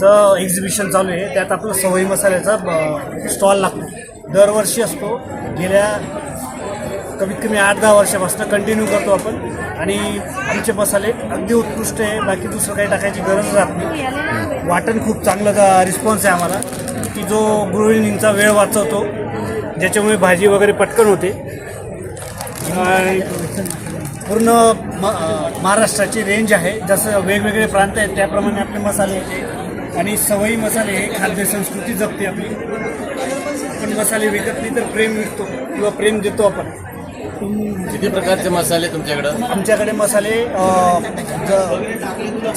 चं एक्झिबिशन चालू आहे. त्यात आपलं सवयी मसाल्याचा स्टॉल लागतो. दरवर्षी असतो. गेल्या कमीत कमी आठ दहा वर्षापासून कंटिन्यू करतो आपण. आणि आमचे मसाले अगदी उत्कृष्ट आहे. बाकी दुसरं काही टाकायची गरज राहत नाही. वाटण खूप चांगलं रिस्पॉन्स आहे आम्हाला. की जो गृहिणींचा वेळ वाचवतो ज्याच्यामुळे भाजी वगैरे पटकन होते. आणि पूर्ण म महाराष्ट्राची रेंज आहे. जसं वेगवेगळे प्रांत आहेत त्याप्रमाणे आपले मसाले येते आणि सवयी मसाले हे खाद्य संस्कृती जपते आपली. पण मसाले विकत नाही तर प्रेम विकतो किंवा प्रेम देतो आपण. किती प्रकारचे मसाले तुमच्याकडं? आमच्याकडे मसाले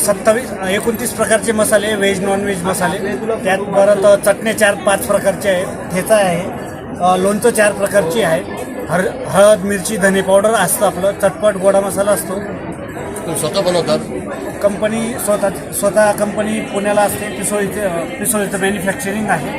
सत्तावीस एकोणतीस प्रकारचे मसाले व्हेज नॉन व्हेज मसाले. त्यात परत चटण्या चार पाच प्रकारचे आहेत. ठेचा आहे. लोणचं चार प्रकारची आहे. हर हळद मिरची धने पावडर असतं आपलं. चटपट गोडा मसाला असतो. तुम्ही स्वतः बनवतात? कंपनी स्वतः स्वतः कंपनी पुण्याला असते. पिसोळीचं पिसोळीचं मॅन्युफॅक्चरिंग आहे.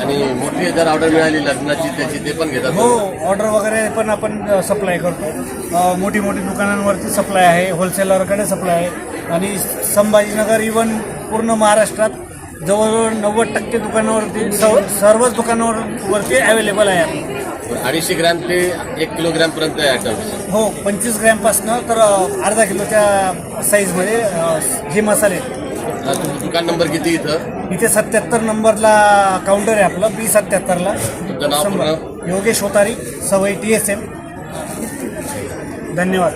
आणि मोठी जर ऑर्डर मिळाली लग्नाची त्याची ते पण घेतात? हो ऑर्डर वगैरे पण आपण सप्लाय करतो. मोठी मोठी दुकानांवरती सप्लाय आहे होलसेलरकडे सप्लाय आहे. आणि संभाजीनगर इवन पूर्ण महाराष्ट्रात जवळजवळ नव्वद टक्के दुकानावरती स- सर्वच दुकानावरती अवेलेबल आहे अडीचशे ग्रॅम ते एक किलोग्रॅम पर्यंत आहे आयटम हो पंचवीस ग्रॅमपासनं तर अर्धा किलोच्या साईजमध्ये हे मसाले आहेत. दुकान नंबर किती इथं? इथे सत्याहत्तर नंबरला काउंटर आहे आपलं बी सत्याहत्तरला. तुमचं नाव पूर्ण? योगेश होतारी सवय टी एस एम धन्यवाद.